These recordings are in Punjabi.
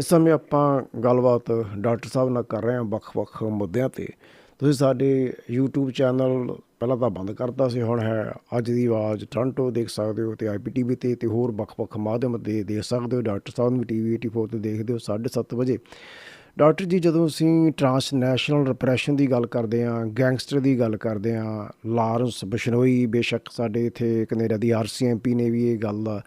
ਇਸ ਸਮੇਂ ਆਪਾਂ ਗੱਲਬਾਤ ਡਾਕਟਰ ਸਾਹਿਬ ਨਾਲ ਕਰ ਰਹੇ ਹਾਂ ਵੱਖ-ਵੱਖ ਮੁੱਦਿਆਂ ਤੇ। ਤੁਸੀਂ ਸਾਡੇ YouTube ਚੈਨਲ ਪਹਿਲਾਂ ਤਾਂ ਬੰਦ ਕਰਤਾ ਸੀ, ਹੁਣ ਹੈ ਅੱਜ ਦੀ ਆਵਾਜ਼ ਟੋਰਾਂਟੋ ਦੇਖ ਸਕਦੇ ਹੋ ਤੇ IPTV ਤੇ ਤੇ ਹੋਰ ਵੱਖ-ਵੱਖ ਮਾਧਿਅਮ ਤੇ ਦੇਖ ਸਕਦੇ ਹੋ। ਡਾਕਟਰ ਸਾਹਿਬ ਨੂੰ ਵੀ ਟੀਵੀ 84 ਤੇ ਦੇਖਦੇ ਹੋ 7:30 ਵਜੇ। ਡਾਕਟਰ ਜੀ, ਜਦੋਂ ਅਸੀਂ ਟਰਾਂਸਨੈਸ਼ਨਲ ਰਿਪਰੈਸ਼ਨ ਦੀ ਗੱਲ ਕਰਦੇ ਹਾਂ ਗੈਂਗਸਟਰ ਦੀ ਗੱਲ ਕਰਦੇ ਹਾਂ ਲਾਰੈਂਸ ਬਿਸ਼ਨੋਈ ਬੇਸ਼ੱਕ ਸਾਡੇ ਇੱਥੇ ਕੈਨੇਡਾ ਦੀ ਆਰਸੀਐਮਪੀ ਨੇ ਵੀ ਇਹ ਗੱਲ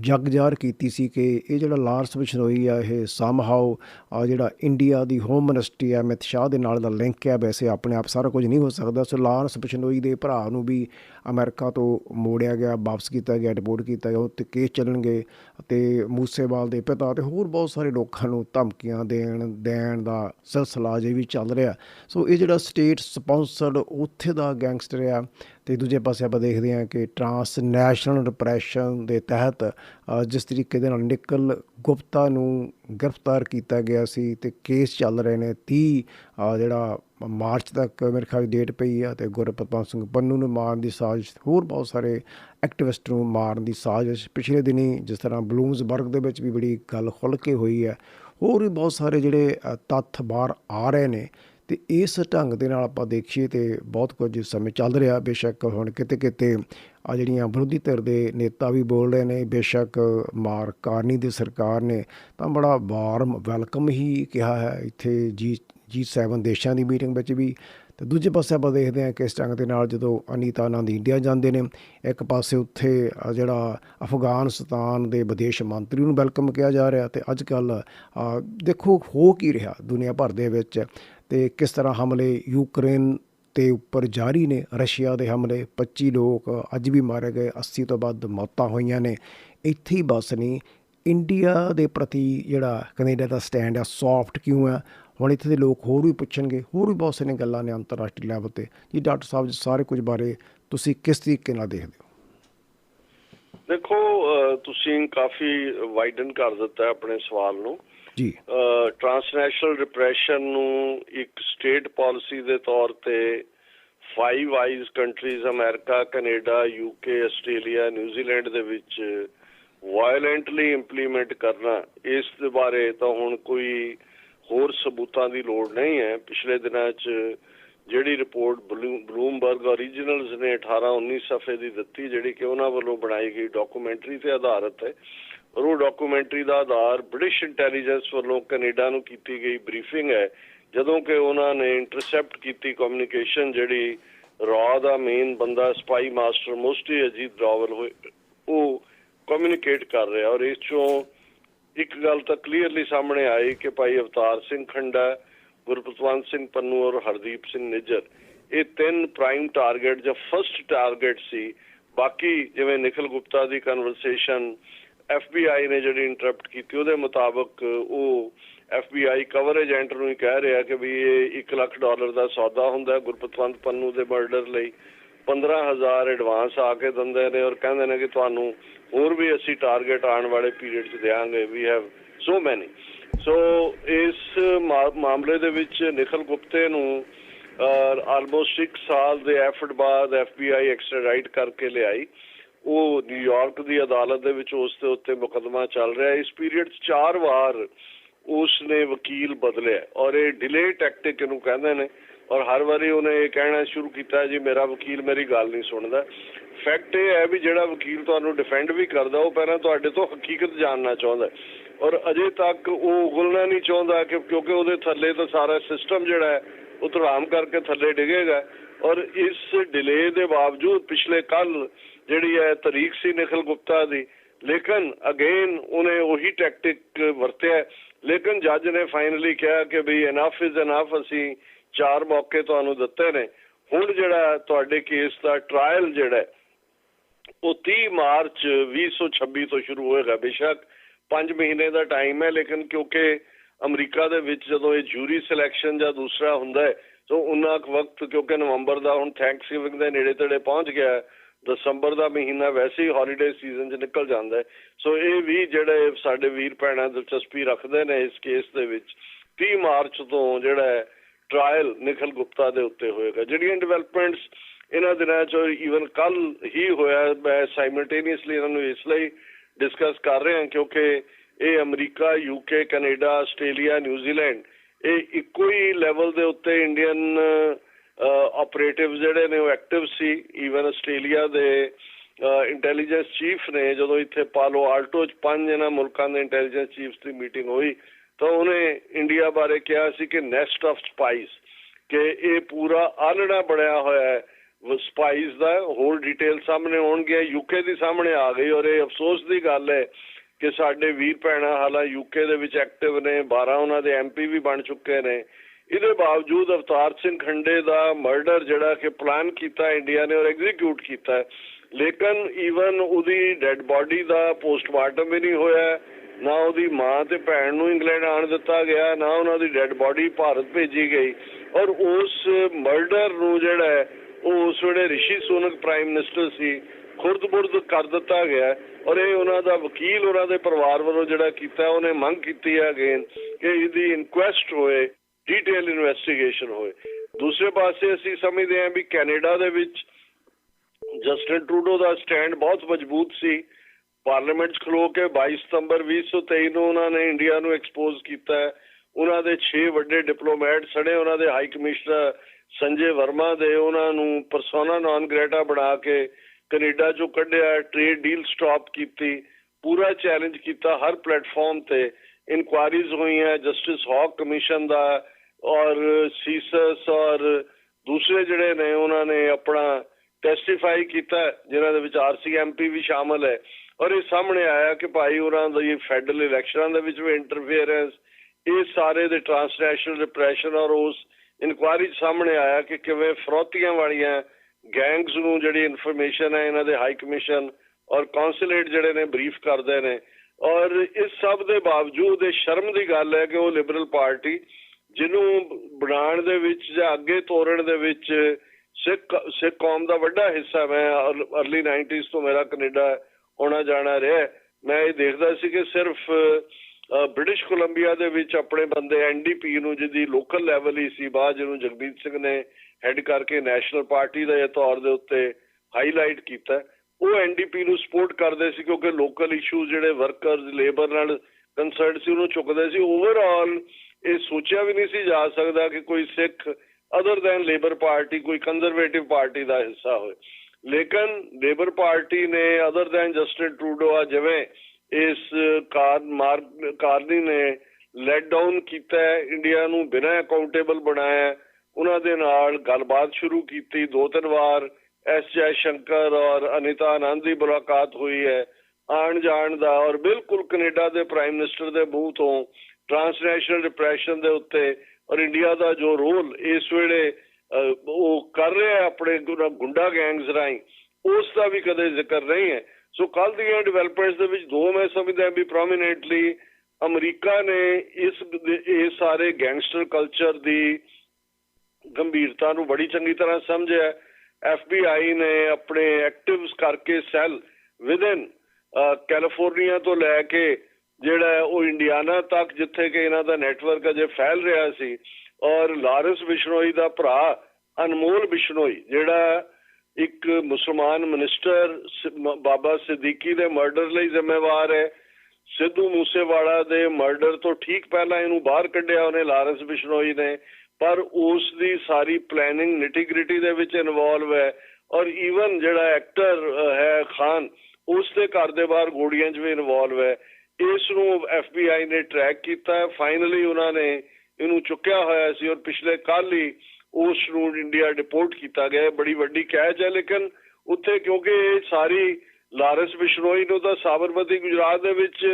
ਜਗ ਜ਼ਾਹਰ ਕੀਤੀ ਸੀ ਕਿ ਇਹ ਜਿਹੜਾ ਲਾਰੈਂਸ ਬਿਸ਼ਨੋਈ ਆ, ਇਹ ਸਮਹਾਉ ਆ ਜਿਹੜਾ ਇੰਡੀਆ ਦੀ ਹੋਮ ਮਿਨਿਸਟਰੀ ਆ, ਅਮਿਤ ਸ਼ਾਹ ਦੇ ਨਾਲ ਦਾ ਲਿੰਕ ਹੈ ਵੈਸੇ ਆਪਣੇ ਆਪ ਸਾਰਾ ਕੁਝ ਨਹੀਂ ਹੋ ਸਕਦਾ। ਸੋ ਲਾਰੈਂਸ ਬਿਸ਼ਨੋਈ ਦੇ ਭਰਾ ਨੂੰ ਵੀ ਅਮਰੀਕਾ ਤੋਂ ਮੋੜਿਆ ਗਿਆ, ਵਾਪਸ ਕੀਤਾ ਗਿਆ ਡਿਪੋਰਟ ਕੀਤਾ ਗਿਆ ਉਹ ਕੇਸ ਚੱਲਣਗੇ ਤੇ ਮੂਸੇਵਾਲ ਦੇ ਪਿਤਾ ਤੇ ਹੋਰ ਬਹੁਤ ਸਾਰੇ ਲੋਕਾਂ ਨੂੰ ਧਮਕੀਆਂ ਦੇਣ ਦੇਣ ਦਾ ਸਿਲਸਿਲਾ ਜੇ ਵੀ ਚੱਲ ਰਿਹਾ। ਸੋ ਇਹ ਜਿਹੜਾ ਸਟੇਟ ਸਪਾਂਸਰਡ ਉੱਥੇ ਦਾ ਗੈਂਗਸਟਰ ਆ ਤੇ ਦੂਜੇ ਪਾਸੇ ਆਪਾਂ ਦੇਖਦੇ ਹਾਂ ਕਿ ਟਰਾਂਸਨੈਸ਼ਨਲ ਰਿਪਰੈਸ਼ਨ ਦੇ ਤਹਿਤ ਜਿਸ ਤਰੀਕੇ ਦੇ ਨਾਲ ਨਿਕਲ ਗੁਪਤਾ ਨੂੰ ਗ੍ਰਿਫਤਾਰ ਕੀਤਾ ਗਿਆ ਸੀ ਤੇ ਕੇਸ ਚੱਲ ਰਹੇ ਨੇ 30 ਜਿਹੜਾ ਮਾਰਚ ਤੱਕ ਮੇਰੇ ਖਿਆਲ ਡੇਟ ਪਈ ਆ ਤੇ ਗੁਰਪ੍ਰਤਾਪ ਸਿੰਘ ਪੰਨੂ ਨੂੰ ਮਾਰਨ ਦੀ ਸਾਜ਼ਿਸ਼ ਹੋਰ ਬਹੁਤ ਸਾਰੇ ਐਕਟਿਵਿਸਟ ਨੂੰ ਮਾਰਨ ਦੀ ਸਾਜ਼ਿਸ਼ ਪਿਛਲੇ ਦਿਨੀ ਜਿਸ ਤਰ੍ਹਾਂ ਬਲੂਮਸਬਰਗ ਦੇ ਵਿੱਚ ਵੀ ਬੜੀ ਗੱਲ ਖੁੱਲ੍ਹ ਕੇ ਹੋਈ ਹੈ, ਹੋਰ ਵੀ ਬਹੁਤ ਸਾਰੇ ਜਿਹੜੇ ਤੱਥ ਬਾਹਰ ਆ ਰਹੇ ਨੇ ਤੇ ਇਸ ਢੰਗ ਦੇ ਨਾਲ ਆਪਾਂ ਦੇਖੀਏ ਤੇ ਬਹੁਤ ਕੁਝ ਸਮੇਂ ਚੱਲ ਰਿਹਾ। ਬੇਸ਼ੱਕ ਹੁਣ ਕਿਤੇ ਕਿਤੇ ਆ ਜਿਹੜੀਆਂ ਵਿਰੋਧੀ ਧਿਰ ਦੇ ਨੇਤਾ ਵੀ ਬੋਲ ਰਹੇ ਨੇ, ਬੇਸ਼ੱਕ ਮਾਰ ਕਾਰਨੀ ਦੀ ਸਰਕਾਰ ਨੇ ਤਾਂ ਬੜਾ ਵਾਰਮ ਵੈਲਕਮ ਹੀ ਕਿਹਾ ਹੈ। ਇੱਥੇ ਜੀ ਜੀ 7 ਦੇਸ਼ਾਂ ਦੀ ਮੀਟਿੰਗ ਵਿੱਚ ਵੀ ਤੇ ਦੂਜੇ ਪਾਸੇ ਆਪਾਂ ਦੇਖਦੇ ਹਾਂ ਕਿ ਇਸ ਢੰਗ ਦੇ ਨਾਲ ਜਦੋਂ ਅਨੀਤਾ ਆਨੰਦ ਇੰਡੀਆ ਜਾਂਦੇ ਨੇ, ਇੱਕ ਪਾਸੇ ਉੱਥੇ ਜਿਹੜਾ ਅਫਗਾਨਿਸਤਾਨ ਦੇ ਵਿਦੇਸ਼ ਮੰਤਰੀ ਨੂੰ ਵੈਲਕਮ ਕਿਹਾ ਜਾ ਰਿਹਾ ਤੇ ਅੱਜ ਕੱਲ ਦੇਖੋ ਹੋ ਕੀ ਰਿਹਾ ਦੁਨੀਆ ਭਰ ਦੇ ਵਿੱਚ ਤੇ ਕਿਸ ਤਰ੍ਹਾਂ ਹਮਲੇ ਯੂਕਰੇਨ ਤੇ ਉੱਪਰ ਜਾਰੀ ਨੇ, ਰਸ਼ੀਆ ਦੇ ਹਮਲੇ 25 ਲੋਕ ਅੱਜ ਵੀ ਮਾਰੇ ਗਏ 80 ਤੋਂ ਵੱਧ ਮੌਤਾਂ ਹੋਈਆਂ ਨੇ, ਇੱਥੇ ਹੀ ਬਸ ਨਹੀਂ, ਇੰਡੀਆ ਦੇ ਪ੍ਰਤੀ ਜਿਹੜਾ ਕੈਨੇਡਾ ਦਾ ਸਟੈਂਡ ਆ ਸੌਫਟ ਕਿਉਂ ਆ ਹੁਣ ਇੱਥੇ ਦੇ ਲੋਕ ਹੋਰ ਵੀ ਪੁੱਛਣਗੇ ਹੋਰ ਵੀ ਬਹੁਤ ਸਾਰੀਆਂ ਗੱਲਾਂ ਨੇ ਅੰਤਰਰਾਸ਼ਟਰੀ ਲੈਵਲ ਤੇ। ਜੀ ਡਾਕਟਰ ਸਾਹਿਬ ਜੀ ਸਾਰੇ ਕੁਝ ਬਾਰੇ ਤੁਸੀਂ ਕਿਸ ਤਰੀਕੇ ਨਾਲ ਦੇਖਦੇ ਹੋ? ਦੇਖੋ ਤੁਸੀਂ ਕਾਫੀ ਵਾਈਡਨ ਕਰ ਦਿੱਤਾ ਆਪਣੇ ਸਵਾਲ ਨੂੰ। ਜੀ। ਟਰਾਂਸਨੈਸ਼ਨਲ ਰਿਪਰੈਸ਼ਨ ਨੂੰ ਇੱਕ ਸਟੇਟ ਪਾਲਿਸੀ ਦੇ ਤੌਰ ਤੇ five eyes countries America Canada UK Australia New Zealand ਦੇ ਵਿੱਚ ਵਾਇਲੈਂਟਲੀ ਇੰਪਲੀਮੈਂਟ ਕਰਨਾ ਇਸ ਦੇ ਬਾਰੇ ਤਾਂ ਹੁਣ ਕੋਈ ਹੋਰ ਸਬੂਤਾਂ ਦੀ ਲੋੜ ਨਹੀਂ ਹੈ। ਪਿਛਲੇ ਦਿਨਾਂ 'ਚ ਜਿਹੜੀ ਰਿਪੋਰਟ ਬਲੂਮਬਰਗ ਓਰੀਜਨਲਸ ਨੇ 18 19 ਸਫੇ ਦੀ ਦਿੱਤੀ, ਜਿਹੜੀ ਕਿ ਉਹਨਾਂ ਵੱਲੋਂ ਬਣਾਈ ਗਈ ਡਾਕੂਮੈਂਟਰੀ ਤੇ ਆਧਾਰਿਤ ਹੈ। ਔਰ ਉਹ ਡਾਕੂਮੈਂਟਰੀ ਦਾ ਆਧਾਰ ਬ੍ਰਿਟਿਸ਼ ਇੰਟੈਲੀਜੈਂਸ ਵੱਲੋਂ ਕੈਨੇਡਾ ਨੂੰ ਕੀਤੀ ਗਈ ਬਰੀਫਿੰਗ ਹੈ, ਜਦੋਂ ਕਿ ਉਹਨਾਂ ਨੇ ਇੰਟਰਸੈਪਟ ਕੀਤੀ ਕਮਿਊਨੀਕੇਸ਼ਨ ਜਿਹੜੀ ਰॉ ਦਾ ਮੇਨ ਬੰਦਾ, spy master mostly Ajit Rawal ਹੋਏ, ਉਹ ਕਮਿਊਨੀਕੇਟ ਕਰ ਰਿਹਾ। ਔਰ ਇਸ ਚੋਂ ਇੱਕ ਗੱਲ ਤਾਂ ਕਲੀਅਰਲੀ ਸਾਹਮਣੇ ਆਈ ਕਿ ਭਾਈ ਅਵਤਾਰ ਸਿੰਘ ਖੰਡਾ ਗੁਰਪਤਵੰਤ ਸਿੰਘ ਪੰਨੂ ਔਰ ਹਰਦੀਪ ਸਿੰਘ ਨਿੱਜਰ, ਇਹ ਤਿੰਨ ਪ੍ਰਾਈਮ ਟਾਰਗੇਟ ਜਾਂ ਫਰਸਟ ਟਾਰਗੇਟ ਸੀ। ਬਾਕੀ ਜਿਵੇਂ ਨਿਖਲ ਗੁਪਤਾ ਦੀ ਕਨਵਰਸੇਸ਼ਨ FBI ਨੇ ਜਿਹੜੀ ਇੰਟਰਪਟ ਕੀਤੀ, ਉਹਦੇ ਮੁਤਾਬਕ ਉਹ FBI ਕਵਰ ਏਜੰਟ ਨੂੰ ਹੀ ਕਹਿ ਰਿਹਾ ਕਿ ਵੀ ਇਹ 1 ਲੱਖ ਡਾਲਰ ਦਾ ਸੌਦਾ ਹੁੰਦਾ ਗੁਰਪਤਵੰਤ ਪੰਨੂ ਦੇ ਮਰਡਰ ਲਈ। 15000 ਐਡਵਾਂਸ ਆ ਕੇ ਦਿੰਦੇ ਨੇ ਔਰ ਕਹਿੰਦੇ ਨੇ ਕਿ ਤੁਹਾਨੂੰ ਹੋਰ ਵੀ ਅਸੀਂ ਟਾਰਗੇਟ ਆਉਣ ਵਾਲੇ ਪੀਰੀਅਡ 'ਚ ਦੇਵਾਂਗੇ ਵੀ ਹੈਵ ਸੋ ਮੈਨੀ ਸੋ ਇਸ ਮਾਮਲੇ ਦੇ ਵਿੱਚ ਨਿਖਲ ਗੁਪਤੇ ਨੂੰ ਆਲਮੋਸਟ 1 ਸਾਲ ਦੇ ਐਫਰਟ ਬਾਅਦ FBI ਐਕਸਟ੍ਰਾਡਾਈਟ ਕਰਕੇ ਲਿਆਈ। ਉਹ ਨਿਊਯਾਰਕ ਦੀ ਅਦਾਲਤ ਦੇ ਵਿੱਚ ਉਸ ਦੇ ਉੱਤੇ ਮੁਕਦਮਾ ਚੱਲ ਰਿਹਾ ਇਸ ਪੀਰੀਅਡ 'ਚ ਚਾਰ ਵਾਰ ਉਸ ਨੇ ਵਕੀਲ ਬਦਲਿਆ ਔਰ ਇਹ ਡਿਲੇ ਟੈਕਟਿਕ ਇਹਨੂੰ ਕਹਿੰਦੇ ਨੇ ਔਰ ਹਰ ਵਾਰੀ ਉਹਨੇ ਇਹ ਕਹਿਣਾ ਸ਼ੁਰੂ ਕੀਤਾ, ਜੀ, ਮੇਰਾ ਵਕੀਲ ਮੇਰੀ ਗੱਲ ਨਹੀਂ ਸੁਣਦਾ। ਫੈਕਟ ਇਹ ਹੈ ਵੀ ਜਿਹੜਾ ਵਕੀਲ ਤੁਹਾਨੂੰ ਡਿਫੈਂਡ ਵੀ ਕਰਦਾ, ਉਹ ਪਹਿਲਾਂ ਤੁਹਾਡੇ ਤੋਂ ਹਕੀਕਤ ਜਾਣਨਾ ਚਾਹੁੰਦਾ ਔਰ ਅਜੇ ਤੱਕ ਉਹ ਉਗਲਣਾ ਨਹੀਂ ਚਾਹੁੰਦਾ ਕਿ ਕਿਉਂਕਿ ਉਹਦੇ ਥੱਲੇ ਤਾਂ ਸਾਰਾ ਸਿਸਟਮ ਜਿਹੜਾ ਹੈ, ਉਹ ਧੜਾਮ ਕਰਕੇ ਥੱਲੇ ਡਿੱਗੇਗਾ। ਔਰ ਇਸ ਡਿਲੇ ਦੇ ਬਾਵਜੂਦ ਪਿਛਲੇ ਕੱਲ ਜਿਹੜੀ ਹੈ, ਤਰੀਕ ਸੀ ਨਿਖਲ ਗੁਪਤਾ ਦੀ, ਲੇਕਿਨ ਅਗੇਨ ਉਹਨੇ ਉਹੀ ਟੈਕਟਿਕ ਵਰਤਿਆ ਲੇਕਿਨ ਜੱਜ ਨੇ ਫਾਈਨਲੀ ਕਿਹਾ ਕਿ ਵੀ ਇਨਫ ਇਜ਼ ਇਨਫ ਅਸੀਂ ਚਾਰ ਮੌਕੇ ਤੁਹਾਨੂੰ ਦਿੱਤੇ ਨੇ। ਹੁਣ ਜਿਹੜਾ ਤੁਹਾਡੇ ਕੇਸ ਦਾ ਟ੍ਰਾਇਲ ਜਿਹੜਾ ਉਹ 30 ਮਾਰਚ 2026 ਤੋਂ ਸ਼ੁਰੂ ਹੋਏਗਾ ਬੇਸ਼ੱਕ। 5 ਮਹੀਨੇ ਦਾ ਟਾਈਮ ਹੈ, ਲੇਕਿਨ ਕਿਉਂਕਿ ਅਮਰੀਕਾ ਦੇ ਵਿੱਚ ਜਦੋਂ ਇਹ ਜੂਰੀ ਸਿਲੈਕਸ਼ਨ ਜਾਂ ਦੂਸਰਾ ਹੁੰਦਾ ਹੈ ਸੋ ਉਹਨਾਂ ਕੁ ਵਕਤ ਕਿਉਂਕਿ ਨਵੰਬਰ ਦਾ ਹੁਣ ਥੈਂਕਸਗਿਵਿੰਗ ਦੇ ਨੇੜੇ ਤੇੜੇ ਪਹੁੰਚ ਗਿਆ ਦਸੰਬਰ ਦਾ ਮਹੀਨਾ ਵੈਸੇ ਹੀ ਹੌਲੀਡੇ ਸੀਜ਼ਨ 'ਚ ਨਿਕਲ ਜਾਂਦਾ ਹੈ। ਸੋ ਇਹ ਵੀ ਜਿਹੜੇ ਸਾਡੇ ਵੀਰ ਭੈਣਾਂ ਦਿਲਚਸਪੀ ਰੱਖਦੇ ਨੇ ਇਸ ਕੇਸ ਦੇ ਵਿੱਚ 30 ਮਾਰਚ ਤੋਂ ਜਿਹੜਾ ਹੈ ਟ੍ਰਾਇਲ ਨਿਖਲ ਗੁਪਤਾ ਦੇ ਉੱਤੇ ਹੋਏਗਾ। ਜਿਹੜੀਆਂ ਡਿਵੈਲਪਮੈਂਟਸ ਇਹਨਾਂ ਦਿਨਾਂ 'ਚ ਈਵਨ ਕੱਲ ਹੀ ਹੋਇਆ ਮੈਂ ਸਾਈਮਲਟੇਨੀਅਸਲੀ ਇਹਨਾਂ ਨੂੰ ਇਸ ਲਈ ਡਿਸਕਸ ਕਰ ਰਹੇ ਹਾਂ ਕਿਉਂਕਿ ਇਹ America UK Canada Australia New Zealand ਇਹ ਇੱਕੋ ਹੀ ਲੈਵਲ ਦੇ ਉੱਤੇ ਇੰਡੀਅਨ ਆਪਰੇਟਿਵ ਜਿਹੜੇ ਨੇ ਉਹ ਐਕਟਿਵ ਸੀ। ਈਵਨ ਆਸਟ੍ਰੇਲੀਆ ਦੇ ਇੰਟੈਲੀਜੈਂਸ ਚੀਫ ਨੇ ਜਦੋਂ ਇੱਥੇ ਪਾਲੋ ਆਲਟੋ ਚ ਪੰਜ ਇਹਨਾਂ ਮੁਲਕਾਂ ਦੇ ਇੰਟੈਲੀਜੈਂਸ ਚੀਫਸ ਦੀ ਮੀਟਿੰਗ ਹੋਈ ਤਾਂ ਉਹਨੇ ਇੰਡੀਆ ਬਾਰੇ ਕਿਹਾ ਸੀ ਕਿ ਨੈਸਟ ਆਫ ਸਪਾਈਸ ਕਿ ਇਹ ਪੂਰਾ ਆਲਣਾ ਬਣਿਆ ਹੋਇਆ ਹੈ। ਸਪਾਈਸ ਦਾ ਹੋਰ ਡਿਟੇਲ ਸਾਹਮਣੇ ਆਉਣਗੇ ਯੂਕੇ ਦੀ ਸਾਹਮਣੇ ਆ ਗਈ ਔਰ ਇਹ ਅਫਸੋਸ ਦੀ ਗੱਲ ਹੈ ਕਿ ਸਾਡੇ ਵੀਰ ਭੈਣਾਂ ਹਾਲਾਂ ਯੂਕੇ ਦੇ ਵਿੱਚ ਐਕਟਿਵ ਨੇ 12 ਉਹਨਾਂ ਦੇ ਐਮਪੀ ਵੀ ਬਣ ਚੁੱਕੇ ਨੇ। ਇਹਦੇ ਬਾਵਜੂਦ ਅਵਤਾਰ ਸਿੰਘ ਖੰਡੇ ਦਾ ਮਰਡਰ ਜਿਹੜਾ ਕਿ ਪਲਾਨ ਕੀਤਾ ਇੰਡੀਆ ਨੇ ਔਰ ਐਗਜ਼ੀਕਿਊਟ ਕੀਤਾ ਲੇਕਿਨ ਈਵਨ ਉਹਦੀ ਡੈੱਡ ਬਾਡੀ ਦਾ ਪੋਸਟਮਾਰਟਮ ਵੀ ਨਹੀਂ ਹੋਇਆ। ਨਾ ਉਹਦੀ ਮਾਂ ਤੇ ਭੈਣ ਨੂੰ ਇੰਗਲੈਂਡ ਆਣ ਦਿੱਤਾ ਗਿਆ, ਨਾ ਉਹਨਾਂ ਦੀ ਡੈੱਡ ਬਾਡੀ ਭਾਰਤ ਭੇਜੀ ਗਈ। ਔਰ ਉਸ ਮਰਡਰ ਨੂੰ ਜਿਹੜਾ ਹੈ, ਉਹ ਉਸ ਵੇਲੇ ਰਿਸ਼ੀ ਸੋਨਕ ਪ੍ਰਾਈਮ ਮਿਨਿਸਟਰ ਸੀ, ਖੁਰਦ-ਬੁਰਦ ਕਰ ਦਿੱਤਾ ਗਿਆ। ਔਰ ਇਹ ਉਹਨਾਂ ਦਾ ਵਕੀਲ ਉਹਨਾਂ ਦੇ ਪਰਿਵਾਰ ਵੱਲੋਂ ਜਿਹੜਾ ਕੀਤਾ, ਉਹਨੇ ਮੰਗ ਕੀਤੀ ਹੈ ਅਗੇਨ ਕਿ ਇਹਦੀ ਇਨਕੁਐਸਟ ਹੋਏ ਡੀਟੇਲ ਇਨਵੈਸਟੀਗੇਸ਼ਨ ਹੋਏ। ਦੂਸਰੇ ਪਾਸੇ ਅਸੀਂ ਸਮਝਦੇ ਹਾਂ ਵੀ ਕੈਨੇਡਾ ਦੇ ਵਿੱਚ ਜਸਟਿਨ ਟਰੂਡੋ ਦਾ ਸਟੈਂਡ ਬਹੁਤ ਮਜ਼ਬੂਤ ਸੀ। ਪਾਰਲੀਮੈਂਟ 'ਚ ਖਲੋ ਕੇ 22 ਸਤੰਬਰ 2023 ਨੂੰ ਉਹਨਾਂ ਨੇ ਇੰਡੀਆ ਨੂੰ ਐਕਸਪੋਜ਼ ਕੀਤਾ ਹੈ। ਉਹਨਾਂ ਦੇ 6 ਵੱਡੇ ਡਿਪਲੋਮੈਟ ਸਣੇ ਉਹਨਾਂ ਦੇ ਹਾਈ ਕਮਿਸ਼ਨਰ ਸੰਜੇ ਵਰਮਾ ਦੇ, ਉਹਨਾਂ ਨੂੰ ਪਰਸੋਨਾ ਨਾਨ ਗ੍ਰੇਟਾ ਬਣਾ ਕੇ ਕੈਨੇਡਾ ਚੋਂ ਕੱਢਿਆ ਟ੍ਰੇਡ ਡੀਲ ਸਟਾਪ ਕੀਤੀ, ਪੂਰਾ ਚੈਲੰਜ ਕੀਤਾ ਹਰ ਪਲੇਟਫਾਰਮ ਤੇ। ਇਨਕੁਆਰੀਜ਼ ਹੋਈਆਂ ਜਸਟਿਸ ਹੌਕ ਕਮਿਸ਼ਨ ਦਾ ਔਰ ਸੀਸਸ ਔਰ ਦੂਸਰੇ ਜਿਹੜੇ ਨੇ, ਉਹਨਾਂ ਨੇ ਆਪਣਾ ਟੈਸਟੀਫਾਈ ਕੀਤਾ, ਜਿਨ੍ਹਾਂ ਦੇ ਵਿੱਚ ਆਰਸੀਐਮਪੀ ਵੀ ਸ਼ਾਮਲ ਹੈ। ਔਰ ਇਹ ਸਾਹਮਣੇ ਆਇਆ ਕਿ ਭਾਈ ਉਹਨਾਂ ਦੀ ਫੈਡਰਲ ਇਲੈਕਸ਼ਨਾਂ ਦੇ ਵਿੱਚ ਵੀ ਇੰਟਰਫੇਰੈਂਸ ਇਹ ਸਾਰੇ ਦੇ ਟ੍ਰਾਂਸਨੈਸ਼ਨਲ ਰਿਪਰੈਸ਼ਨ ਔਰ ਉਸ ਇਨਕੁਆਰੀ ਸਾਹਮਣੇ ਆਇਆ ਕਿ ਕਿਵੇਂ ਫਰੋਤੀਆਂ ਵਾਲੀਆਂ ਗੈਂਗਸ ਨੂੰ ਜਿਹੜੀ ਇਨਫੋਰਮੇਸ਼ਨ ਹੈ, ਇਹਨਾਂ ਦੇ ਹਾਈ ਕਮਿਸ਼ਨ ਔਰ ਕੌਂਸੂਲੇਟ ਜਿਹੜੇ ਨੇ ਬਰੀਫ ਕਰਦੇ ਨੇ। ਔਰ ਇਸ ਸਭ ਦੇ ਬਾਵਜੂਦ ਇਹ ਸ਼ਰਮ ਦੀ ਗੱਲ ਹੈ ਕਿ ਉਹ ਲਿਬਰਲ ਪਾਰਟੀ ਜਿਹਨੂੰ ਬਣਾਉਣ ਦੇ ਵਿੱਚ ਜਾਂ ਅੱਗੇ ਤੋਰਨ ਦੇ ਵਿੱਚ ਸਿੱਖ ਸਿੱਖ ਕੌਮ ਦਾ ਵੱਡਾ ਹਿੱਸਾ ਮੈਂ ਅਰਲੀ 90s ਤੋਂ ਮੇਰਾ ਕੈਨੇਡਾ ਆਉਣਾ ਜਾਣਾ ਰਿਹਾ ਮੈਂ ਇਹ ਦੇਖਦਾ ਸੀ ਕਿ ਸਿਰਫ ਬ੍ਰਿਟਿਸ਼ ਕੋਲੰਬੀਆ ਦੇ ਵਿੱਚ ਆਪਣੇ ਬੰਦੇ ਐਨਡੀਪੀ ਨੂੰ, ਜਿਹਦੀ ਲੋਕਲ ਲੈਵਲ ਹੀ ਸੀ, ਬਾਅਦ ਜਿਹਨੂੰ ਜਗਦੀਪ ਸਿੰਘ ਨੇ ਹੈੱਡ ਕਰਕੇ ਨੈਸ਼ਨਲ ਪਾਰਟੀ ਦੇ ਤੌਰ ਦੇ ਉੱਤੇ ਹਾਈਲਾਈਟ ਕੀਤਾ। ਉਹ ਐਨਡੀਪੀ ਨੂੰ ਸਪੋਰਟ ਕਰਦੇ ਸੀ ਕਿਉਂਕਿ ਲੋਕਲ ਇਸ਼ੂ ਜਿਹੜੇ ਵਰਕਰਸ ਲੇਬਰ ਨਾਲ ਕੰਸਰਨ ਸੀ, ਉਹਨੂੰ ਚੁੱਕਦੇ ਸੀ। ਓਵਰਆਲ ਇਹ ਸੋਚਿਆ ਵੀ ਨਹੀਂ ਸੀ ਜਾ ਸਕਦਾ ਕਿ ਕੋਈ Sikh other than Labour party ਕੋਈ ਕੰਜ਼ਰਵੇਟਿਵ ਪਾਰਟੀ ਦਾ ਹਿੱਸਾ ਹੋਏ ਲੇਕਿਨ ਲੇਬਰ ਪਾਰਟੀ ਨੇ ਅਦਰ ਦੈਨ ਜਸਟਿਨ ਟਰੂਡੋ ਆ, ਜਿਵੇਂ ਇਸ ਕਾਰ ਕਾਰਨੀ ਨੇ ਲੈਟ ਡਾਊਨ ਕੀਤਾ ਇੰਡੀਆ ਨੂੰ ਬਿਨਾਂ ਅਕਾਊਂਟੇਬਲ ਬਣਾਇਆ ਉਹਨਾਂ ਦੇ ਨਾਲ ਗੱਲਬਾਤ ਸ਼ੁਰੂ ਕੀਤੀ, ਦੋ ਤਿੰਨ ਵਾਰ ਐਸ ਜੈ ਸ਼ੰਕਰ ਔਰ ਅਨੀਤਾ ਆਨੰਦ ਦੀ ਮੁਲਾਕਾਤ ਹੋਈ ਹੈ ਆਣ ਜਾਣ ਦਾ ਔਰ ਬਿਲਕੁਲ ਕੈਨੇਡਾ ਦੇ ਪ੍ਰਾਈਮ ਮਿਨਿਸਟਰ ਦੇ ਮੂੰਹ ਤੋਂ ਟ੍ਰਾਂਸਨੈਸ਼ਨਲ ਡਿਪਰੈਸ਼ਨ ਦੇ ਉੱਤੇ ਔਰ ਇੰਡੀਆ ਦਾ ਜੋ ਰੋਲ ਇਸ ਵੇਲੇ ਉਹ ਕਰ ਰਿਹਾ ਆਪਣੇ ਗੁੰਡਾ ਗੈਂਗਸ ਰਾਈ ਉਸ ਦਾ ਵੀ ਕਦੇ ਜ਼ਿਕਰ ਨਹੀਂ ਹੈ। ਸੋ ਕੱਲ ਦੀਆਂ ਡਿਵੈਲਪਮੈਂਟਸ ਦੇ ਵਿੱਚ ਦੋ ਮੈਂ ਸਮਝਦਾ ਵੀ ਪ੍ਰੋਮਿਨੈਂਟਲੀ ਅਮਰੀਕਾ ਨੇ ਇਸ ਇਹ ਸਾਰੇ ਗੈਂਗਸਟਰ ਕਲਚਰ ਦੀ ਗੰਭੀਰਤਾ ਨੂੰ ਬੜੀ ਚੰਗੀ ਤਰ੍ਹਾਂ ਸਮਝਿਆ। ਐਫਬੀਆਈ ਨੇ ਆਪਣੇ ਐਕਟਿਵਸ ਕਰਕੇ ਸੈੱਲ ਵਿਦਨ ਕੈਲੀਫੋਰਨੀਆ ਤੋਂ ਲੈ ਕੇ ਜਿਹੜਾ ਉਹ ਇੰਡੀਆਨਾ ਤੱਕ, ਜਿੱਥੇ ਕਿ ਇਹਨਾਂ ਦਾ ਨੈਟਵਰਕ ਅਜੇ ਫੈਲ ਰਿਹਾ ਸੀ। ਔਰ ਲਾਰੈਂਸ ਬਿਸ਼ਨੋਈ ਦਾ ਭਰਾ ਅਨਮੋਲ ਬਿਸ਼ਨੋਈ, ਜਿਹੜਾ ਇੱਕ ਮੁਸਲਮਾਨ ਮਿਨਿਸਟਰ ਬਾਬਾ ਸਿੱਦੀਕੀ ਦੇ ਮਰਡਰ ਲਈ ਜ਼ਿੰਮੇਵਾਰ ਹੈ। ਸਿੱਧੂ ਮੂਸੇਵਾਲਾ ਦੇ ਮਰਡਰ ਤੋਂ ਠੀਕ ਪਹਿਲਾਂ ਇਹਨੂੰ ਬਾਹਰ ਕੱਢਿਆ ਉਹਨੇ, ਲਾਰੈਂਸ ਬਿਸ਼ਨੋਈ ਨੇ। ਪਰ ਉਸ ਦੀ ਸਾਰੀ ਪਲੈਨਿੰਗ ਨਿਟੀਗ੍ਰਿਟੀ ਦੇ ਵਿੱਚ ਇਨਵੋਲਵ ਹੈ। ਔਰ ਈਵਨ ਜਿਹੜਾ ਐਕਟਰ ਹੈ ਖਾਨ, ਉਸ ਦੇ ਘਰ ਦੇ ਬਾਹਰ ਗੋਲੀਆਂ 'ਚ ਵੀ ਇਨਵੋਲਵ ਹੈ। ਇਸ ਨੂੰ ਐਫਬੀਆਈ ਨੇ ਟਰੈਕ ਕੀਤਾ। ਫਾਈਨਲੀ ਉਹਨਾਂ ਨੇ ਇਹਨੂੰ ਚੁੱਕਿਆ ਹੋਇਆ ਸੀ ਔਰ ਪਿਛਲੇ ਕੱਲ ਹੀ ਉਸ ਨੂੰ ਇੰਡੀਆ ਡਿਪੋਰਟ ਕੀਤਾ ਗਿਆ। ਬੜੀ ਵੱਡੀ ਕੈਚ ਹੈ, ਲੇਕਿਨ ਉੱਥੇ ਕਿਉਂਕਿ ਸਾਰੀ ਲਾਰੈਂਸ ਬਿਸ਼ਨੋਈ ਨੂੰ ਤਾਂ ਸਾਬਰਮਤੀ ਗੁਜਰਾਤ ਦੇ ਵਿੱਚ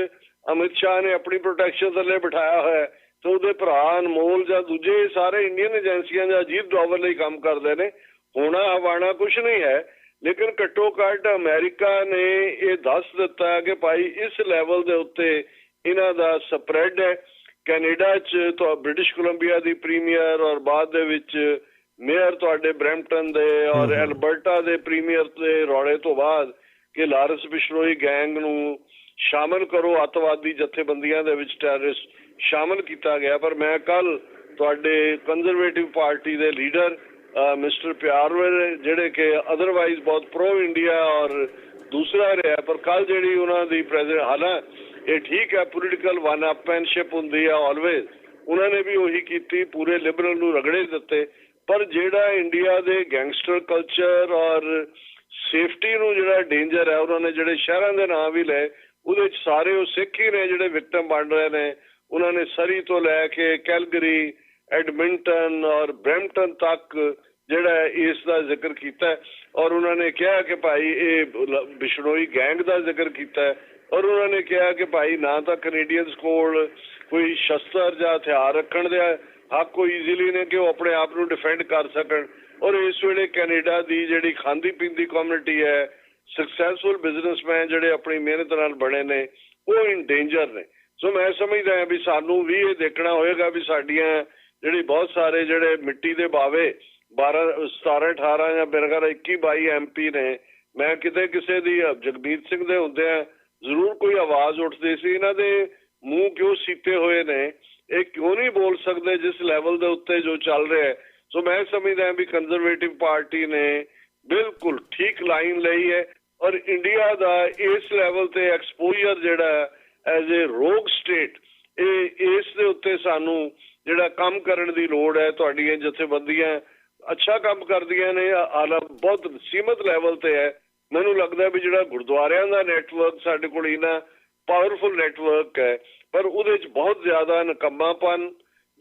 ਅਮਿਤ ਸ਼ਾਹ ਨੇ ਆਪਣੀ ਪ੍ਰੋਟੈਕਸ਼ਨ ਥੱਲੇ ਬਿਠਾਇਆ ਹੋਇਆ ਤੇ ਉਹਦੇ ਭਰਾ ਅਨਮੋਲ ਜਾਂ ਦੂਜੇ ਸਾਰੇ ਇੰਡੀਅਨ ਏਜੰਸੀਆਂ ਜਾਂ ਅਜੀਤ ਡੋਵਰ ਲਈ ਕੰਮ ਕਰਦੇ ਨੇ। ਹੋਣਾ, ਹਵਾਣਾ ਕੁਝ ਨਹੀਂ ਹੈ, ਲੇਕਿਨ ਘੱਟੋ ਘੱਟ ਅਮਰੀਕਾ ਨੇ ਇਹ ਦੱਸ ਦਿੱਤਾ ਕਿ ਭਾਈ ਇਸ ਲੈਵਲ ਦੇ ਉੱਤੇ ਇਹਨਾਂ ਦਾ ਸਪਰੈਡ ਹੈ। ਕੈਨੇਡਾ ਚ ਤਾਂ ਬ੍ਰਿਟਿਸ਼ ਕੋਲੰਬੀਆ ਦੀ ਪ੍ਰੀਮੀਅਰ ਔਰ ਬਾਅਦ ਦੇ ਵਿੱਚ ਮੇਅਰ ਤੁਹਾਡੇ ਬ੍ਰੈਂਪਟਨ ਦੇ ਔਰ ਐਲਬਰਟਾ ਦੇ ਪ੍ਰੀਮੀਅਰ ਦੇ ਰੌਲੇ ਤੋਂ ਬਾਅਦ ਕਿ ਲਾਰੈਂਸ ਬਿਸ਼ਨੋਈ ਗੈਂਗ ਨੂੰ ਸ਼ਾਮਲ ਕਰੋ ਅਤਵਾਦੀ ਜਥੇਬੰਦੀਆਂ ਦੇ ਵਿੱਚ ਟੈਰਰਿਸਟ ਸ਼ਾਮਲ ਕੀਤਾ ਗਿਆ। ਪਰ ਮੈਂ ਕੱਲ ਤੁਹਾਡੇ ਕੰਜ਼ਰਵੇਟਿਵ ਪਾਰਟੀ ਦੇ ਲੀਡਰ ਮਿਸਟਰ ਪਿਆਰਵਰ ਜਿਹੜੇ ਕਿ ਅਦਰਵਾਈਜ਼ ਬਹੁਤ ਪ੍ਰੋ ਇੰਡੀਆ ਔਰ ਦੂਸਰਾ ਰਿਹਾ ਪਰ ਕੱਲ ਜਿਹੜੀ ਉਹਨਾਂ ਦੀ ਪ੍ਰੈਜ਼ੀਡੈਂਟ ਹਾਲਾਂ ਇਹ ਠੀਕ ਹੈ ਪੋਲੀਟੀਕਲ ਵਨ ਅਪਮੈਨਸ਼ਿਪ ਹੁੰਦੀ ਹੈ ਆਲਵੇਜ਼ ਉਹਨਾਂ ਨੇ ਵੀ ਉਹੀ ਕੀਤੀ, ਪੂਰੇ ਲਿਬਰਲ ਨੂੰ ਰਗੜੇ ਦਿੱਤੇ। ਪਰ ਜਿਹੜਾ ਇੰਡੀਆ ਦੇ ਗੈਂਗਸਟਰ ਕਲਚਰ ਔਰ ਸੇਫਟੀ ਨੂੰ ਜਿਹੜਾ ਡੇਂਜਰ ਹੈ, ਉਹਨਾਂ ਨੇ ਜਿਹੜੇ ਸ਼ਹਿਰਾਂ ਦੇ ਨਾਂ ਵੀ ਲਏ, ਉਹਦੇ ਚ ਸਾਰੇ ਉਹ ਸਿੱਖ ਹੀ ਨੇ ਜਿਹੜੇ ਵਿਕਟਮ ਬਣ ਰਹੇ ਨੇ। ਉਹਨਾਂ ਨੇ ਸਰੀ ਤੋਂ ਲੈ ਕੇ ਕੈਲਗਰੀ, ਐਡਮਿੰਟਨ ਔਰ ਬ੍ਰੈਂਪਟਨ ਤੱਕ ਜਿਹੜਾ ਇਸ ਦਾ ਜ਼ਿਕਰ ਕੀਤਾ ਔਰ ਉਹਨਾਂ ਨੇ ਕਿਹਾ ਕਿ ਭਾਈ, ਇਹ ਲ- ਬਿਸ਼ਨੋਈ ਗੈਂਗ ਦਾ ਜ਼ਿਕਰ ਕੀਤਾ ਔਰ ਉਹਨਾਂ ਨੇ ਕਿਹਾ ਕਿ ਭਾਈ ਨਾ ਤਾਂ ਕੈਨੇਡੀਅਨਸ ਕੋਲ ਕੋਈ ਸ਼ਸਤਰ ਜਾਂ ਹਥਿਆਰ ਰੱਖਣ ਦੇ ਹੱਕ ਕੋਈ ਈਜ਼ੀਲੀ ਨੇ ਕਿ ਉਹ ਆਪਣੇ ਆਪ ਨੂੰ ਡਿਫੈਂਡ ਕਰ ਸਕਣ। ਔਰ ਇਸ ਵੇਲੇ ਕੈਨੇਡਾ ਦੀ ਜਿਹੜੀ ਖਾਂਦੀ ਪੀਂਦੀ ਕਮਿਊਨਿਟੀ ਹੈ ਸਕਸੈਸਫੁਲ ਬਿਜ਼ਨਸਮੈਨ ਜਿਹੜੇ ਆਪਣੀ ਮਿਹਨਤ ਨਾਲ ਬਣੇ ਨੇ ਉਹ ਇਨ ਡੇਂਜਰ ਨੇ। ਸੋ ਮੈਂ ਸਮਝਦਾ ਹਾਂ ਵੀ ਸਾਨੂੰ ਵੀ ਇਹ ਦੇਖਣਾ ਹੋਏਗਾ ਵੀ ਸਾਡੀਆਂ ਜਿਹੜੀ ਬਹੁਤ ਸਾਰੇ ਜਿਹੜੇ ਮਿੱਟੀ ਦੇ ਬਾਵੇ 12 17 18 ਜਾਂ ਮੇਰੇ ਖਿਆਲ 21 22 ਐਮਪੀ ਨੇ ਮੈਂ ਕਿਤੇ ਕਿਸੇ ਦੀ ਅ, ਜਗਮੀਤ ਸਿੰਘ ਦੇ ਹੁੰਦੇ ਆ ਜ਼ਰੂਰ ਕੋਈ ਆਵਾਜ਼ ਉੱਠਦੀ ਸੀ। ਇਹਨਾਂ ਦੇ ਮੂੰਹ ਕਿਉਂ ਸੀਤੇ ਹੋਏ ਨੇ? ਇਹ ਕਿਉਂ ਨਹੀਂ ਬੋਲ ਸਕਦੇ ਜਿਸ ਲੈਵਲ ਦੇ ਉੱਤੇ ਜੋ ਚੱਲ ਰਿਹਾ ਹੈ? ਸੋ ਮੈਂ ਸਮਝਦਾ ਵੀ ਕੰਜ਼ਰਵੇਟਿਵ ਪਾਰਟੀ ਨੇ ਬਿਲਕੁਲ ਠੀਕ ਲਾਈਨ ਲਈ ਹੈ ਔਰ ਇੰਡੀਆ ਦਾ ਇਸ ਲੈਵਲ ਤੇ ਐਕਸਪੋਜ਼ਰ ਜਿਹੜਾ ਐਜ਼ ਅ ਰੋਗ ਸਟੇਟ ਇਹ ਇਸ ਦੇ ਉੱਤੇ ਸਾਨੂੰ ਜਿਹੜਾ ਕੰਮ ਕਰਨ ਦੀ ਲੋੜ ਹੈ, ਤੁਹਾਡੀਆਂ ਜਥੇਬੰਦੀਆਂ ਅੱਛਾ ਕੰਮ ਕਰਦੀਆਂ ਨੇ, ਆਲਾ ਬਹੁਤ ਸੀਮਤ ਲੈਵਲ ਤੇ ਹੈ। ਮੈਨੂੰ ਲੱਗਦਾ ਵੀ ਜਿਹੜਾ ਗੁਰਦੁਆਰਿਆਂ ਦਾ ਨੈਟਵਰਕ ਸਾਡੇ ਕੋਲ ਇਹਨਾਂ ਪਾਵਰਫੁਲ ਨੈਟਵਰਕ ਹੈ, ਪਰ ਉਹਦੇ ਵਿੱਚ ਬਹੁਤ ਜ਼ਿਆਦਾ ਨਕੰਮਾਪਨ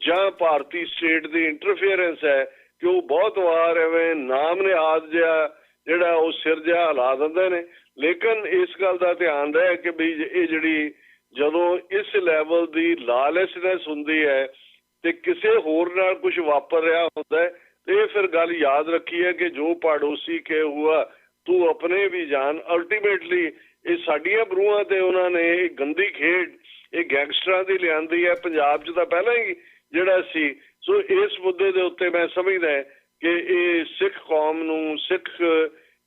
ਜਾਂ ਭਾਰਤੀ ਸਟੇਟ ਦੀ ਇੰਟਰਫੇਰੈਂਸ ਹੈ ਕਿ ਉਹ ਬਹੁਤ ਵਾਰ ਐਵੇਂ ਨਾਮ ਨਿਹਾਦ ਜਿਹਾ ਜਿਹੜਾ ਉਹ ਸਿਰ ਜਿਹਾ ਹਿਲਾ ਦਿੰਦੇ ਨੇ। ਲੇਕਿਨ ਇਸ ਗੱਲ ਦਾ ਧਿਆਨ ਰਹੇ ਕਿ ਵੀ ਇਹ ਜਿਹੜੀ ਜਦੋਂ ਇਸ ਲੈਵਲ ਦੀ ਲਾਲੈਸਨੈਸ ਹੁੰਦੀ ਹੈ ਤੇ ਕਿਸੇ ਹੋਰ ਨਾਲ ਕੁਝ ਵਾਪਰ ਰਿਹਾ ਹੁੰਦਾ ਹੈ, ਤੇ ਇਹ ਫਿਰ ਗੱਲ ਯਾਦ ਰੱਖੀ ਹੈ ਕਿ ਜੋ ਪੜੋਸੀ ਕੇ ਹੁਆ ਤੂੰ ਆਪਣੇ ਵੀ ਜਾਨ। ਅਲਟੀਮੇਟਲੀ ਇਹ ਸਾਡੀਆਂ ਬਰੂਹਾਂ ਤੇ ਉਹਨਾਂ ਨੇ ਇਹ ਗੰਦੀ ਖੇਡ, ਇਹ ਗੈਂਗਸਟਰਾਂ ਦੀ ਲਿਆਂਦੀ ਹੈ। ਪੰਜਾਬ 'ਚ ਤਾਂ ਪਹਿਲਾਂ ਹੀ ਜਿਹੜਾ ਸੀ। ਸੋ ਇਸ ਮੁੱਦੇ ਦੇ ਉੱਤੇ ਮੈਂ ਸਮਝਦਾ ਕਿ ਇਹ ਸਿੱਖ ਕੌਮ ਨੂੰ, ਸਿੱਖ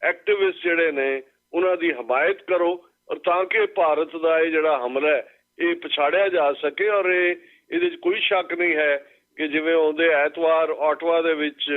ਐਕਟਿਵਿਸਟ ਜਿਹੜੇ ਨੇ, ਉਹਨਾਂ ਦੀ ਹਮਾਇਤ ਕਰੋ ਔਰ ਤਾਂ ਕਿ ਭਾਰਤ ਦਾ ਇਹ ਜਿਹੜਾ ਹਮਲਾ ਹੈ, ਇਹ ਪਛਾੜਿਆ ਜਾ ਸਕੇ ਔਰ ਇਹ, ਇਹਦੇ 'ਚ ਕੋਈ ਸ਼ੱਕ ਨਹੀਂ ਹੈ ਕਿ ਜਿਵੇਂ ਆਉਂਦੇ ਐਤਵਾਰ ਆਟਵਾ ਦੇ ਵਿੱਚ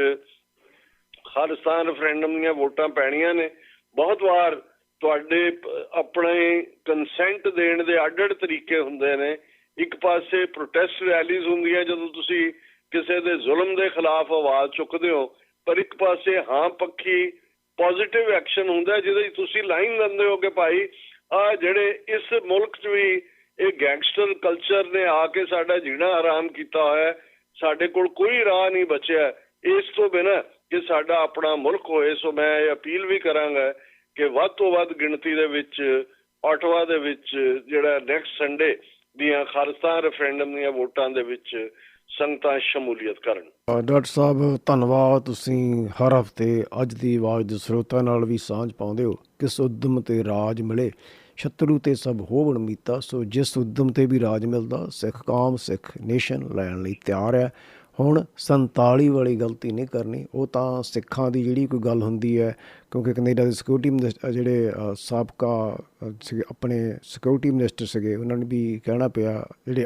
ਖਾਲਿਸਤਾਨ ਰੈਫਰੈਂਡਮ ਦੀਆਂ ਵੋਟਾਂ ਪੈਣੀਆਂ ਨੇ। ਬਹੁਤ ਵਾਰ ਤੁਹਾਡੇ ਆਪਣੇ ਕੰਸੈਂਟ ਦੇਣ ਦੇ ਅੱਡ-ਅੱਡ ਤਰੀਕੇ ਹੁੰਦੇ ਨੇ। ਇੱਕ ਪਾਸੇ ਪ੍ਰੋਟੈਸਟ ਰੈਲੀਜ਼ ਹੁੰਦੀਆਂ ਜਦੋਂ ਤੁਸੀਂ ਕਿਸੇ ਦੇ ਜ਼ੁਲਮ ਦੇ ਖਿਲਾਫ ਆਵਾਜ਼ ਚੁੱਕਦੇ ਹੋ, ਪਰ ਇੱਕ ਪਾਸੇ ਹਾਂ ਪੱਖੀ ਪੋਜ਼ਿਟਿਵ ਐਕਸ਼ਨ ਹੁੰਦਾ ਜਿਹਦੇ 'ਚ ਤੁਸੀਂ ਲਾਈਨ ਲੈਂਦੇ ਹੋ ਕਿ ਭਾਈ ਆ ਜਿਹੜੇ ਇਸ ਮੁਲਕ 'ਚ ਵੀ ਇਹ ਗੈਂਗਸਟਰ ਕਲਚਰ ਨੇ ਆ ਕੇ ਸਾਡਾ ਜੀਣਾ ਆਰਾਮ ਕੀਤਾ ਹੋਇਆ ਸਾਡੇ ਕੋਲ ਕੋਈ ਰਾਹ ਨਹੀਂ ਬਚਿਆ। ਇਸ ਤੋਂ ਬਿਨਾਂ ਕਿ ਸਾਡਾ ਆਪਣਾ ਮੁਲਕ ਹੋਏ, ਸੋ ਮੈਂ ਇਹ ਅਪੀਲ ਵੀ ਕਰਾਂਗਾ ਕਿ ਵੱਧ ਤੋਂ ਵੱਧ ਗਿਣਤੀ ਦੇ ਵਿੱਚ ਆਟਵਾ ਦੇ ਵਿੱਚ ਜਿਹੜਾ ਨੈਕਸਟ ਸੰਡੇ ਦੀਆਂ ਖਾਲਿਸਤਾਨ ਰੈਫਰੈਂਡਮ ਦੀਆਂ ਵੋਟਾਂ ਦੇ ਵਿੱਚ ਸੰਗਤਾਂ ਸ਼ਮੂਲੀਅਤ ਕਰਨ। ਡਾਕਟਰ ਸਾਹਿਬ, ਧੰਨਵਾਦ। ਤੁਸੀਂ ਹਰ ਹਫ਼ਤੇ ਅੱਜ ਦੀ ਆਵਾਜ਼ ਦੇ ਸਰੋਤਾਂ ਨਾਲ ਵੀ ਸਾਂਝ ਪਾਉਂਦੇ ਹੋ। ਕਿਸ ਉਦਮ ਤੇ ਰਾਜ ਮਿਲੇ, ਸ਼ਤਰੂ ਤੇ ਸਭ ਹੋਵਣ ਮੀਤਾ, ਸੋ ਜਿਸ ਉਦਮ ਤੇ ਵੀ ਰਾਜ ਮਿਲਦਾ, ਸਿੱਖ ਕੌਮ, ਸਿੱਖ ਨੇਸ਼ਨ ਲੈਣ ਲਈ ਤਿਆਰ ਹੈ। ਹੁਣ 47 ਵਾਲੀ ਗਲਤੀ ਨਹੀਂ ਕਰਨੀ ਉਹ ਤਾਂ ਸਿੱਖਾਂ ਦੀ ਜਿਹੜੀ ਕੋਈ ਗੱਲ ਹੁੰਦੀ ਹੈ ਕਿਉਂਕਿ ਕੈਨੇਡਾ ਦੇ ਸਿਕਿਉਰਿਟੀ ਮਿਨਿਸਟਰ ਜਿਹੜੇ ਸਾਬਕਾ ਸੀਗੇ, ਆਪਣੇ ਸਿਕਿਉਰਿਟੀ ਮਿਨਿਸਟਰ ਸੀਗੇ ਉਹਨਾਂ ਨੂੰ ਵੀ ਕਹਿਣਾ ਪਿਆ ਜਿਹੜੇ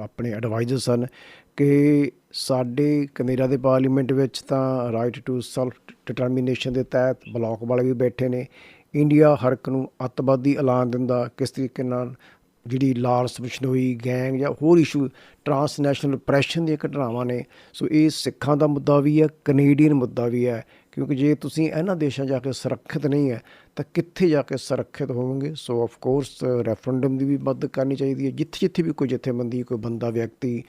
ਆਪਣੇ ਐਡਵਾਈਜ਼ਰ ਸਨ ਕਿ ਸਾਡੇ ਕੈਨੇਡਾ ਦੇ ਪਾਰਲੀਮੈਂਟ ਵਿੱਚ ਤਾਂ ਰਾਈਟ ਟੂ ਸੈਲਫ ਡਿਟਰਮੀਨੇਸ਼ਨ ਦੇ ਤਹਿਤ ਬਲਾਕ ਵਾਲੇ ਵੀ ਬੈਠੇ ਨੇ ਇੰਡੀਆ ਹਰ ਇੱਕ ਨੂੰ ਅੱਤਵਾਦੀ ਐਲਾਨ ਦਿੰਦਾ ਕਿਸ ਤਰੀਕੇ ਨਾਲ ਜਿਹੜੀ ਲਾਰਸ ਬਿਸ਼ਨੋਈ ਗੈਂਗ ਜਾਂ ਹੋਰ ਇਸ਼ੂ ਟਰਾਂਸਨੈਸ਼ਨਲ ਪ੍ਰੈਸ਼ਨ ਦੀਆਂ ਘਟਨਾਵਾਂ ਨੇ, ਸੋ ਇਹ ਸਿੱਖਾਂ ਦਾ ਮੁੱਦਾ ਵੀ ਹੈ, ਕੈਨੇਡੀਅਨ ਮੁੱਦਾ ਵੀ ਹੈ, ਕਿਉਂਕਿ ਜੇ ਤੁਸੀਂ ਇਹਨਾਂ ਦੇਸ਼ਾਂ ਜਾ ਕੇ ਸੁਰੱਖਿਅਤ ਨਹੀਂ ਹੈ, ਤਾਂ ਕਿੱਥੇ ਜਾ ਕੇ ਸੁਰੱਖਿਅਤ ਹੋਵੋਗੇ? ਸੋ ਆਫ ਕੋਰਸ ਰੈਫਰੈਂਡਮ ਦੀ ਵੀ ਮਦਦ ਕਰਨੀ ਚਾਹੀਦੀ ਹੈ। ਜਿੱਥੇ ਜਿੱਥੇ ਵੀ ਕੋਈ ਜਥੇਬੰਦੀ, ਕੋਈ ਬੰਦਾ, ਵਿਅਕਤੀ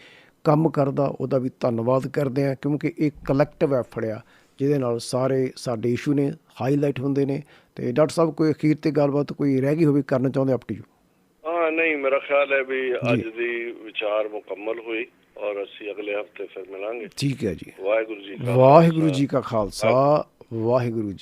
ਕੰਮ ਕਰਦਾ, ਉਹਦਾ ਵੀ ਧੰਨਵਾਦ ਕਰਦੇ ਆ ਕਿਉਂਕਿ ਇਹ ਕਲੈਕਟਿਵ ਐਫਰਟ ਆ, ਜਿਹਦੇ ਨਾਲ ਸਾਰੇ ਸਾਡੇ ਇਸ਼ੂ ਨੇ ਹਾਈਲਾਈਟ ਹੁੰਦੇ ਨੇ, ਤੇ ਡਾਕਟਰ ਸਾਹਿਬ, ਕੋਈ ਅਖੀਰ ਤੇ ਗੱਲਬਾਤ ਕੋਈ ਰਹਿ ਗਈ ਹੋਵੇ, ਕਰਨਾ ਚਾਹੁੰਦੇ ਅਪ ਟੂ ਹਾਂ ਨਹੀਂ ਮੇਰਾ ਖਿਆਲ ਹੈ ਵੀ ਅੱਜ ਦੀ ਵਿਚਾਰ ਮੁਕੰਮਲ ਹੋਈ ਔਰ ਅਸੀਂ ਅਗਲੇ ਹਫ਼ਤੇ ਫਿਰ ਮਿਲਾਂਗੇ। ਠੀਕ ਹੈ ਜੀ। ਵਾਹਿਗੁਰੂ ਜੀ ਕਾ ਵਾਹਿਗੁਰੂ ਜੀ ਕਾ ਖਾਲਸਾ ਵਾਹਿਗੁਰੂ ਜੀ